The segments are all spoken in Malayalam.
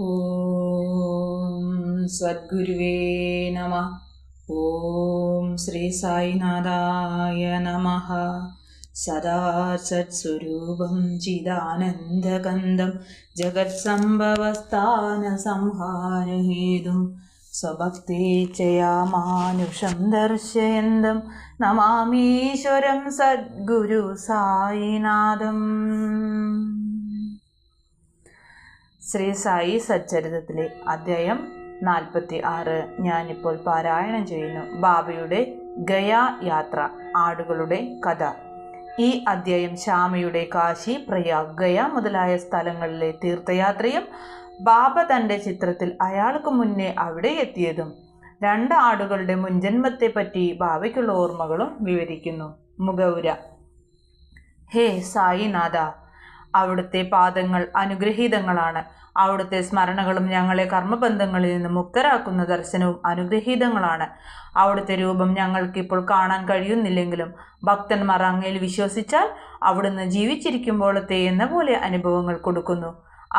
ഓം സദ്ഗുരുവേ നമ. ഓം ശ്രീ സായിനാഥായ നമ. സദാ സത്സ്വരൂപം ചിദാനന്ദകന്ദം ജഗത്സംഭവസ്ഥാനസംഹാരഹേതും സ്വഭക്തേച്ഛയാമാനുഷം ദർശയന്തം നമാമീശ്വരം സദ്ഗുരു സായിനാഥം. ശ്രീ സായി സച്ചരിതത്തിലെ അധ്യായം നാൽപ്പത്തി ആറ് ഞാനിപ്പോൾ പാരായണം ചെയ്യുന്നു. ബാബയുടെ ഗയാ യാത്ര ആടുകളുടെ കഥ. ഈ അധ്യായം ശ്യാമയുടെ കാശി പ്രയാഗ് ഗയ മുതലായ സ്ഥലങ്ങളിലെ തീർത്ഥയാത്രയും ബാബ തന്റെ ചിത്രത്തിൽ അയാൾക്ക് മുന്നേ അവിടെ എത്തിയതും രണ്ട് ആടുകളുടെ മുൻജന്മത്തെ പറ്റി ബാബയ്ക്കുള്ള ഓർമ്മകളും വിവരിക്കുന്നു. മുഖൗര ഹേ സായിനാഥ അവിടുത്തെ പാദങ്ങൾ അനുഗ്രഹീതങ്ങളാണ്. അവിടുത്തെ സ്മരണകളും ഞങ്ങളെ കർമ്മബന്ധങ്ങളിൽ നിന്ന് മുക്തരാക്കുന്ന ദർശനവും അനുഗ്രഹീതങ്ങളാണ്. അവിടുത്തെ രൂപം ഞങ്ങൾക്ക് ഇപ്പോൾ കാണാൻ കഴിയുന്നില്ലെങ്കിലും ഭക്തന്മാർ അങ്ങയിൽ വിശ്വസിച്ചാൽ അവിടുന്ന് ജീവിച്ചിരിക്കുമ്പോഴത്തെ എന്ന പോലെ അനുഭവങ്ങൾ കൊടുക്കുന്നു.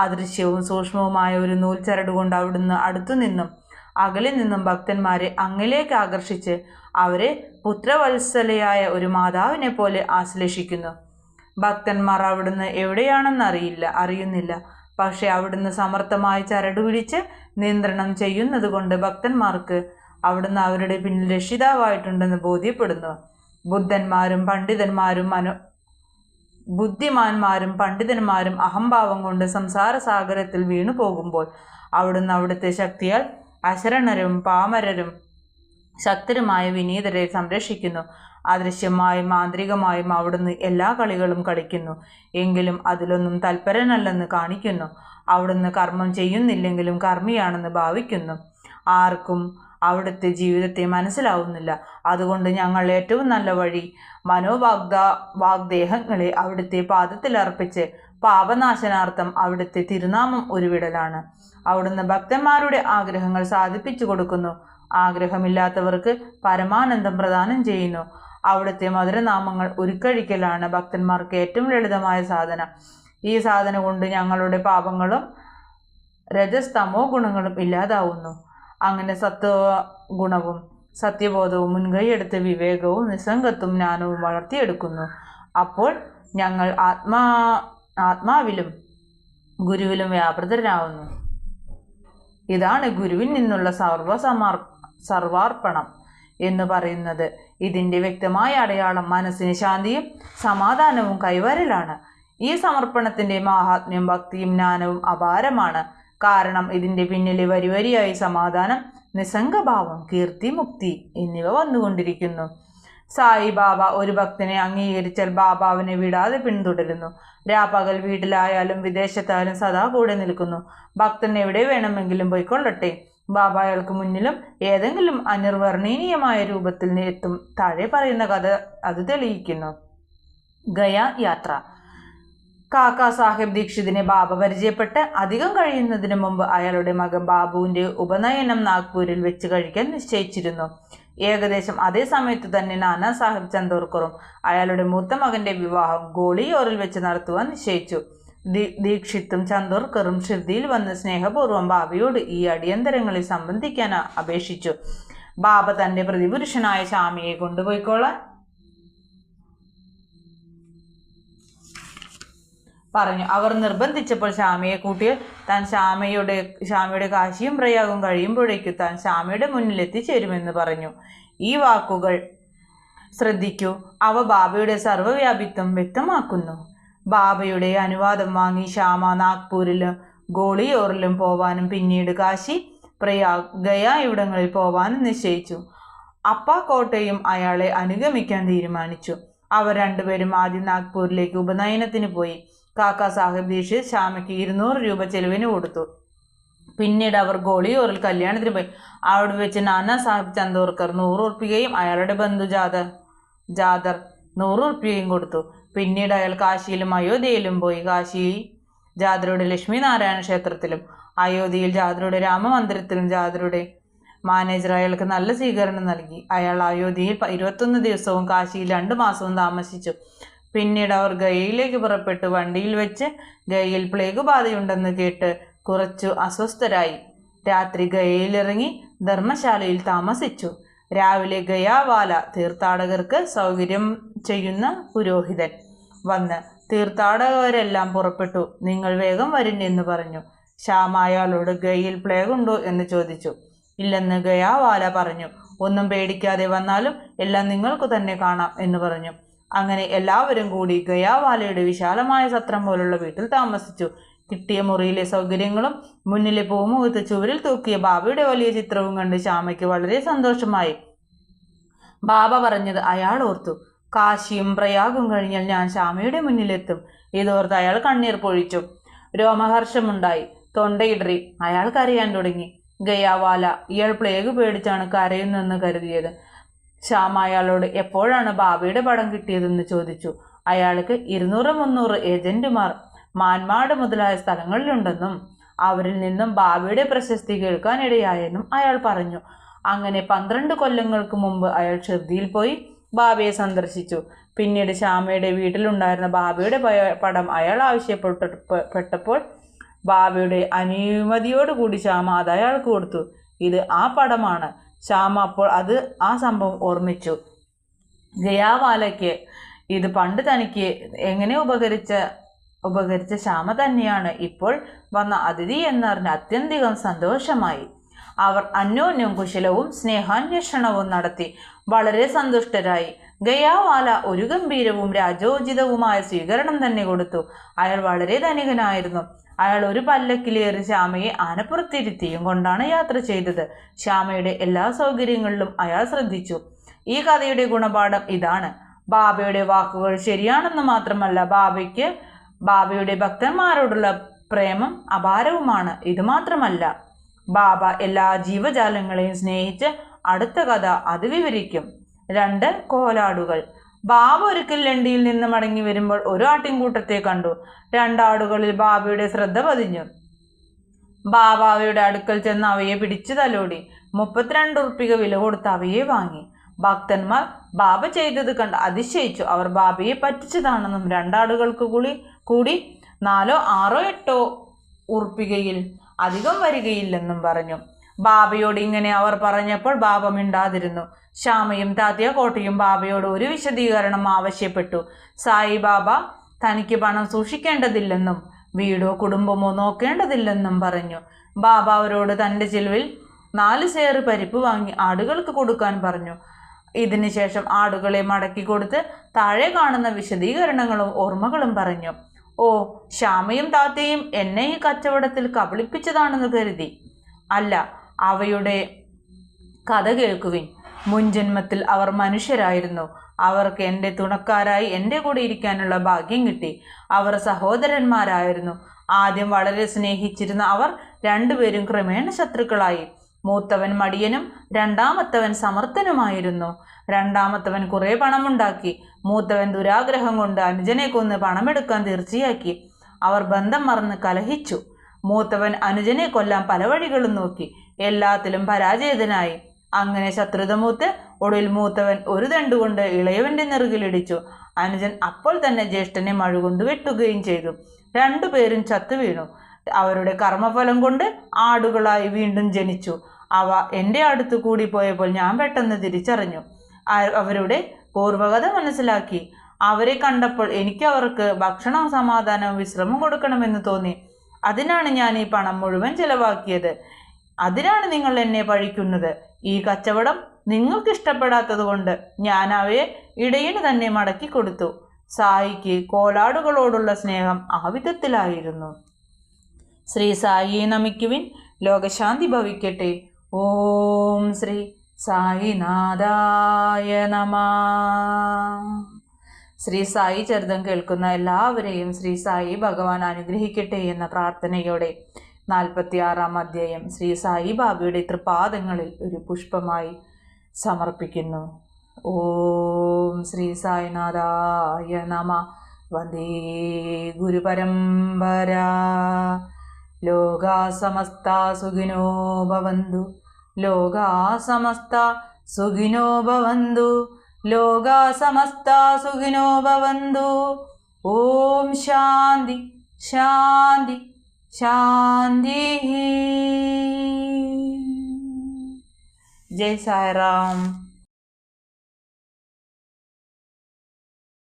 അദൃശ്യവും സൂക്ഷ്മവുമായ ഒരു നൂൽ കൊണ്ട് അവിടുന്ന് അടുത്തുനിന്നും അകലിൽ നിന്നും ഭക്തന്മാരെ അങ്ങിലേക്ക് ആകർഷിച്ച് അവരെ പുത്രവത്സലയായ ഒരു മാതാവിനെ പോലെ ആശ്ലേഷിക്കുന്നു. ഭക്തന്മാർ അവിടുന്ന് എവിടെയാണെന്ന് അറിയില്ല അറിയുന്നില്ല. പക്ഷെ അവിടുന്ന് സമർത്ഥമായി ചരട് പിടിച്ച് നിയന്ത്രണം ചെയ്യുന്നത് കൊണ്ട് ഭക്തന്മാർക്ക് അവിടുന്ന് അവരുടെ പിന്നിൽ രക്ഷിതാവായിട്ടുണ്ടെന്ന് ബോധ്യപ്പെടുന്നു. ബുദ്ധന്മാരും പണ്ഡിതന്മാരും മനു ബുദ്ധിമാന്മാരും പണ്ഡിതന്മാരും അഹംഭാവം കൊണ്ട് സംസാര സാഗരത്തിൽ വീണു പോകുമ്പോൾ അവിടുന്ന് അവിടുത്തെ ശക്തിയാൽ അശരണരും പാമരരും ശക്തരുമായ വിനീതരെ സംരക്ഷിക്കുന്നു. അദൃശ്യമായും മാന്ത്രികമായും അവിടുന്ന് എല്ലാ കളികളും കളിക്കുന്നു. എങ്കിലും അതിലൊന്നും തൽപരനല്ലെന്ന് കാണിക്കുന്നു. അവിടുന്ന് കർമ്മം ചെയ്യുന്നില്ലെങ്കിലും കർമ്മിയാണെന്ന് ഭാവിക്കുന്നു. ആർക്കും അവിടുത്തെ ജീവിതത്തെ മനസ്സിലാവുന്നില്ല. അതുകൊണ്ട് ഞങ്ങൾ ഏറ്റവും നല്ല വഴി മനോവാഗ്ദ വാഗ്ദേഹങ്ങളെ അവിടുത്തെ പാദത്തിൽ അർപ്പിച്ച് പാപനാശനാർത്ഥം അവിടുത്തെ തിരുനാമം ഒരുവിടലാണ് അവിടുന്ന് ഭക്തന്മാരുടെ ആഗ്രഹങ്ങൾ സാധിപ്പിച്ചു കൊടുക്കുന്നു. ആഗ്രഹമില്ലാത്തവർക്ക് പരമാനന്ദം പ്രദാനം ചെയ്യുന്നു. അവിടുത്തെ മധുരനാമങ്ങൾ ഉരുക്കഴിക്കലാണ് ഭക്തന്മാർക്ക് ഏറ്റവും ലളിതമായ സാധന. ഈ സാധന കൊണ്ട് ഞങ്ങളുടെ പാപങ്ങളും രജസ്തമോ ഗുണങ്ങളും ഇല്ലാതാവുന്നു. അങ്ങനെ സത്വ ഗുണവും സത്യബോധവും മുൻകൈയെടുത്ത് വിവേകവും നിസ്സംഗത്വം ജ്ഞാനവും വളർത്തിയെടുക്കുന്നു. അപ്പോൾ ഞങ്ങൾ ആത്മാ ആത്മാവിലും ഗുരുവിലും വ്യാപൃതരാവുന്നു. ഇതാണ് ഗുരുവിൽ നിന്നുള്ള സർവസമർ സർവാർപ്പണം എന്ന് പറയുന്നത്. ഇതിന്റെ വ്യക്തമായ അടയാളം മനസ്സിന് ശാന്തിയും സമാധാനവും കൈവരലാണ്. ഈ സമർപ്പണത്തിന്റെ മഹാത്മ്യം ഭക്തിയും ജ്ഞാനവും അപാരമാണ്. കാരണം ഇതിന്റെ പിന്നിലെ വരിവരിയായി സമാധാനം നിസ്സംഗഭാവം കീർത്തി മുക്തി എന്നിവ വന്നുകൊണ്ടിരിക്കുന്നു. സായി ബാബ ഒരു ഭക്തനെ അംഗീകരിച്ചാൽ ബാബാവിനെ വിടാതെ പിന്തുടരുന്നു. രാപ്പകൽ വീട്ടിലായാലും വിദേശത്തായാലും സദാ കൂടെ നിൽക്കുന്നു. ഭക്തൻ എവിടെ വേണമെങ്കിലും പോയിക്കൊള്ളട്ടെ. ബാബ അയാൾക്ക് മുന്നിലും ഏതെങ്കിലും അനിർവർണീയമായ രൂപത്തിൽ എത്തും. താഴെ പറയുന്ന കഥ അത് തെളിയിക്കുന്നു. ഗയ യാത്ര. കാക്ക സാഹിബ് ദീക്ഷിതിനെ ബാബ പരിചയപ്പെട്ട് അധികം കഴിയുന്നതിന് മുമ്പ് അയാളുടെ മകൻ ബാബുവിന്റെ ഉപനയനം നാഗ്പൂരിൽ വെച്ച് കഴിക്കാൻ നിശ്ചയിച്ചിരുന്നു. ഏകദേശം അതേ സമയത്ത് തന്നെ നാനാ സാഹിബ് ചന്ദോർക്കറും അയാളുടെ മൂത്ത മകന്റെ വിവാഹം ഗോളിയോറിൽ വെച്ച് നടത്തുവാൻ നിശ്ചയിച്ചു. ദീക്ഷിത്തും ചന്ദോർക്കറും ഷിർദിയിൽ വന്ന് സ്നേഹപൂർവം ബാബയോട് ഈ അടിയന്തരങ്ങളിൽ സംബന്ധിക്കാൻ അപേക്ഷിച്ചു. ബാബ തന്റെ പ്രതിപുരുഷനായ സ്വാമിയെ കൊണ്ടുപോയിക്കോളാൻ പറഞ്ഞു. അവർ നിർബന്ധിച്ചപ്പോൾ ശ്യാമയെ കൂട്ടിയ താൻ ശ്യാമയുടെ ശ്യാമയുടെ കാശിയും പ്രയാഗവും കഴിയുമ്പോഴേക്കും താൻ ശ്യാമയുടെ മുന്നിൽ എത്തിച്ചേരുമെന്ന് പറഞ്ഞു. ഈ വാക്കുകൾ ശ്രദ്ധിക്കൂ. അവ ബാബയുടെ സർവവ്യാപിത്വം വ്യക്തമാക്കുന്നു. ബാബയുടെ അനുവാദം വാങ്ങി ശ്യാമ നാഗ്പൂരിലും ഗോളിയോറിലും പോവാനും പിന്നീട് കാശി പ്രയാഗ് ഗയ ഇവിടങ്ങളിൽ പോവാനും നിശ്ചയിച്ചു. അപ്പ കോട്ടയും അയാളെ അനുഗമിക്കാൻ തീരുമാനിച്ചു. അവർ രണ്ടുപേരും ആദ്യം നാഗ്പൂരിലേക്ക് ഉപനയനത്തിന് പോയി. കാക്ക സാഹിബ് ദീക്ഷിത് ശ്യാമയ്ക്ക് ഇരുന്നൂറ് രൂപ ചെലവിന് കൊടുത്തു. പിന്നീട് അവർ ഗോളിയോറിൽ കല്യാണത്തിന് പോയി. അവിടെ വെച്ച് നാനാ സാഹിബ് ചന്ദോർക്കർ നൂറുറുപ്പികയും അയാളുടെ ബന്ധു ജാദർ ജാദർ നൂറുറുപ്പികയും കൊടുത്തു. പിന്നീട് അയാൾ കാശിയിലും അയോധ്യയിലും പോയി. കാശി ജാതരുടെ ലക്ഷ്മി നാരായണ ക്ഷേത്രത്തിലും അയോധ്യയിൽ ജാതരുടെ രാമമന്ദിരത്തിലും ജാതരുടെ മാനേജർ അയാൾക്ക് നല്ല സ്വീകരണം നൽകി. അയാൾ അയോധ്യയിൽ ഇരുപത്തൊന്ന് ദിവസവും കാശിയിൽ രണ്ട് മാസവും താമസിച്ചു. പിന്നീട് അവർ ഗയയിലേക്ക് പുറപ്പെട്ടു. വണ്ടിയിൽ വെച്ച് ഗയയിൽ പ്ലേഗ് ബാധയുണ്ടെന്ന് കേട്ട് കുറച്ചു അസ്വസ്ഥരായി. രാത്രി ഗയയിലിറങ്ങി ധർമ്മശാലയിൽ താമസിച്ചു. രാവിലെ ഗയാവാല തീർത്ഥാടകർക്ക് സൗകര്യം ചെയ്യുന്ന പുരോഹിതൻ. വന്ന് തീർത്ഥാടകരെല്ലാം പുറപ്പെട്ടു. നിങ്ങൾ വേഗം വരിൻ എന്ന് പറഞ്ഞു. ശ്യാം അയാളോട് ഗയയിൽ പ്ലേഗ് ഉണ്ടോ? എന്ന് ചോദിച്ചു. ഇല്ലെന്ന് ഗയാവാല പറഞ്ഞു. ഒന്നും പേടിക്കാതെ വന്നാലും എല്ലാം നിങ്ങൾക്ക് തന്നെ കാണാം എന്ന് പറഞ്ഞു. അങ്ങനെ എല്ലാവരും കൂടി ഗയാവാലയുടെ വിശാലമായ സത്രം പോലുള്ള വീട്ടിൽ താമസിച്ചു. കിട്ടിയ മുറിയിലെ സൗകര്യങ്ങളും മുന്നിലെ പൂമുഖത്ത് ചുവരിൽ തൂക്കിയ ബാബയുടെ വലിയ ചിത്രവും കണ്ട് ശ്യാമയ്ക്ക് വളരെ സന്തോഷമായി. ബാബ പറഞ്ഞത് അയാൾ ഓർത്തു. കാശിയും പ്രയാഗും കഴിഞ്ഞാൽ ഞാൻ ശ്യാമയുടെ മുന്നിലെത്തും. ഇതോർത്ത് അയാൾ കണ്ണീർ പൊഴിച്ചു. രോമഹർഷമുണ്ടായി. തൊണ്ടയിടറി. അയാൾ കരയാൻ തുടങ്ങി. ഗയാവാല. ഇയാൾ പ്ലേഗ് പേടിച്ചാണ് കരയുന്നെന്ന് കരുതിയത്. ശ്യാമ അയാളോട് എപ്പോഴാണ് ബാബയുടെ പടം കിട്ടിയതെന്ന് ചോദിച്ചു. അയാൾക്ക് ഇരുന്നൂറ് മുന്നൂറ് ഏജന്റുമാർ മാൻമാട് മുതലായ സ്ഥലങ്ങളിലുണ്ടെന്നും അവരിൽ നിന്നും ബാബയുടെ പ്രശസ്തി കേൾക്കാനിടയായെന്നും അയാൾ പറഞ്ഞു. അങ്ങനെ പന്ത്രണ്ട് കൊല്ലങ്ങൾക്ക് മുമ്പ് അയാൾ ഷിർദിയിൽ പോയി. ബാബയെ സന്ദർശിച്ചു. പിന്നീട് ശ്യാമയുടെ വീട്ടിലുണ്ടായിരുന്ന ബാബയുടെ പടം അയാൾ ആവശ്യപ്പെട്ടപ്പോൾ ബാബയുടെ അനുമതിയോടുകൂടി ശ്യാമ അത് അയാൾക്ക് കൊടുത്തു. ഇത് ആ പടമാണ്. ശ്യാമ അപ്പോൾ അത് ആ സംഭവം ഓർമ്മിച്ചു. ജയാവാലയ്ക്ക് ഇത് പണ്ട് തനിക്ക് എങ്ങനെ ഉപകരിച്ച ഉപകരിച്ച ശ്യാമ തന്നെയാണ്. ഇപ്പോൾ വന്ന അതിഥി എന്നറിഞ്ഞ് അത്യന്തികം സന്തോഷമായി. അവർ അന്യോന്യം കുശലവും സ്നേഹാന്വേഷണവും നടത്തി. വളരെ സന്തുഷ്ടരായി. ഗയാവാല ഒരു ഗംഭീരവും രാജോചിതവുമായ സ്വീകരണം തന്നെ കൊടുത്തു. അയാൾ വളരെ ധനികനായിരുന്നു. അയാൾ ഒരു പല്ലക്കിലേറി ശ്യാമയെ ആനപ്പുറത്തിരുത്തിയും കൊണ്ടാണ് യാത്ര ചെയ്തത്. ശ്യാമയുടെ എല്ലാ സൗകര്യങ്ങളിലും അയാൾ ശ്രദ്ധിച്ചു. ഈ കഥയുടെ ഗുണപാഠം ഇതാണ്. ബാബയുടെ വാക്കുകൾ ശരിയാണെന്ന് മാത്രമല്ല ബാബയ്ക്ക് ബാബയുടെ ഭക്തന്മാരോടുള്ള പ്രേമം അപാരവുമാണ്. ഇത് മാത്രമല്ല ബാബ എല്ലാ ജീവജാലങ്ങളെയും സ്നേഹിച്ച് അടുത്ത കഥ അത് വിവരിക്കും. രണ്ട് കോലാടുകൾ. ബാബ ഒരിക്കൽ ലണ്ടിയിൽ നിന്ന് മടങ്ങി വരുമ്പോൾ ഒരു ആട്ടിൻകൂട്ടത്തെ കണ്ടു. രണ്ടാടുകളിൽ ബാബയുടെ ശ്രദ്ധ പതിഞ്ഞു. ബാബ അവയുടെ അടുക്കൽ ചെന്ന് അവയെ പിടിച്ചു തലോടി. മുപ്പത്തിരണ്ട് ഉറുപ്പിക വില കൊടുത്ത് അവയെ വാങ്ങി. ഭക്തന്മാർ ബാബ ചെയ്തത് കണ്ട് അതിശയിച്ചു. അവർ ബാബയെ പറ്റിച്ചതാണെന്നും രണ്ടാടുകൾക്ക് കൂടി കൂടി നാലോ ആറോ എട്ടോ ഉറുപ്പികയിൽ അധികം വരികയില്ലെന്നും പറഞ്ഞു. ബാബയോട് ഇങ്ങനെ അവർ പറഞ്ഞപ്പോൾ ബാബ മിണ്ടാതിരുന്നു. ശ്യാമയും താത്യ കോട്ടയും ബാബയോട് ഒരു വിശദീകരണം ആവശ്യപ്പെട്ടു. സായി ബാബ തനിക്ക് പണം സൂക്ഷിക്കേണ്ടതില്ലെന്നും വീടോ കുടുംബമോ നോക്കേണ്ടതില്ലെന്നും പറഞ്ഞു. ബാബ അവരോട് തന്റെ ചിലവിൽ നാല് സേറ് പരിപ്പ് വാങ്ങി ആടുകൾക്ക് കൊടുക്കാൻ പറഞ്ഞു. ഇതിനുശേഷം ആടുകളെ മടക്കി കൊടുത്ത് താഴെ കാണുന്ന വിശദീകരണങ്ങളും ഓർമ്മകളും പറഞ്ഞു. ഓ ശ്യാമയും താത്തയും എന്നെ ഈ കച്ചവടത്തിൽ കബളിപ്പിച്ചതാണെന്ന് കരുതി. അല്ല അവയുടെ കഥ കേൾക്കുവിൻ. മുൻജന്മത്തിൽ അവർ മനുഷ്യരായിരുന്നു. അവർക്ക് എന്റെ തുണക്കാരായി എന്റെ കൂടെ ഇരിക്കാനുള്ള ഭാഗ്യം കിട്ടി. അവർ സഹോദരന്മാരായിരുന്നു. ആദ്യം വളരെ സ്നേഹിച്ചിരുന്ന അവർ രണ്ടുപേരും ക്രമേണ ശത്രുക്കളായി. മൂത്തവൻ മടിയനും രണ്ടാമത്തവൻ സമർത്ഥനുമായിരുന്നു. രണ്ടാമത്തവൻ കുറേ പണമുണ്ടാക്കി. മൂത്തവൻ ദുരാഗ്രഹം കൊണ്ട് അനുജനെ കൊന്ന് പണമെടുക്കാൻ തീർച്ചയാക്കി. അവർ ബന്ധം മറന്ന് കലഹിച്ചു. മൂത്തവൻ അനുജനെ കൊല്ലാൻ പല വഴികളും നോക്കി. എല്ലാത്തിലും പരാജയതനായി അങ്ങനെ ശത്രുത മൂത്ത് ഒടുവിൽ മൂത്തവൻ ഒരു ദണ്ടുകൊണ്ട് ഇളയവന്റെ നെറുകിലിടിച്ചു അനുജൻ അപ്പോൾ തന്നെ ജ്യേഷ്ഠനെ മഴുകൊണ്ട് വെട്ടുകയും ചെയ്തു. രണ്ടുപേരും ചത്തു വീണു. അവരുടെ കർമ്മഫലം കൊണ്ട് ആടുകളായി വീണ്ടും ജനിച്ചു. അവ എന്റെ അടുത്ത് കൂടി പോയപ്പോൾ ഞാൻ പെട്ടെന്ന് തിരിച്ചറിഞ്ഞു. അവരുടെ പൂർവകഥ മനസ്സിലാക്കി. അവരെ കണ്ടപ്പോൾ എനിക്ക് അവർക്ക് ഭക്ഷണവും സമാധാനവും വിശ്രമം കൊടുക്കണമെന്ന് തോന്നി. അതിനാണ് ഞാൻ ഈ പണം മുഴുവൻ ചിലവാക്കിയത്. അതിനാണ് നിങ്ങൾ എന്നെ പഴിക്കുന്നത്. ഈ കച്ചവടം നിങ്ങൾക്ക് ഇഷ്ടപ്പെടാത്തത് കൊണ്ട് ഞാൻ അവയെ ഇടയിന് തന്നെ മടക്കി കൊടുത്തു. സായിക്ക് കോലാടുകളോടുള്ള സ്നേഹം ആ വിധത്തിലായിരുന്നു. ശ്രീ സായിയെ നമിക്കുവിൻ ലോകശാന്തി ഭവിക്കട്ടെ. ഓം ശ്രീ സായിനാഥായ നമ. ശ്രീ സായി ചരിതം കേൾക്കുന്ന എല്ലാവരെയും ശ്രീ സായി ഭഗവാൻ അനുഗ്രഹിക്കട്ടെ എന്ന പ്രാർത്ഥനയോടെ നാൽപ്പത്തിയാറാം അധ്യായം ശ്രീ സായി ബാബയുടെ തൃപാദങ്ങളിൽ ഒരു പുഷ്പമായി സമർപ്പിക്കുന്നു. ഓം ശ്രീ സായിനാഥായ നമ. വന്ദേ ഗുരുപരമ്പര. ലോകാ സമസ്ത ഭവന്തു. ലോകാ സമസ്ത സുഖിനോ ഭവന്തു ലോകാ സമസ്ത സുഖിനോ ഭവന്തു ഓം ശാന്തി ശാന്തി ശാന്തി ജയ് സായിറാം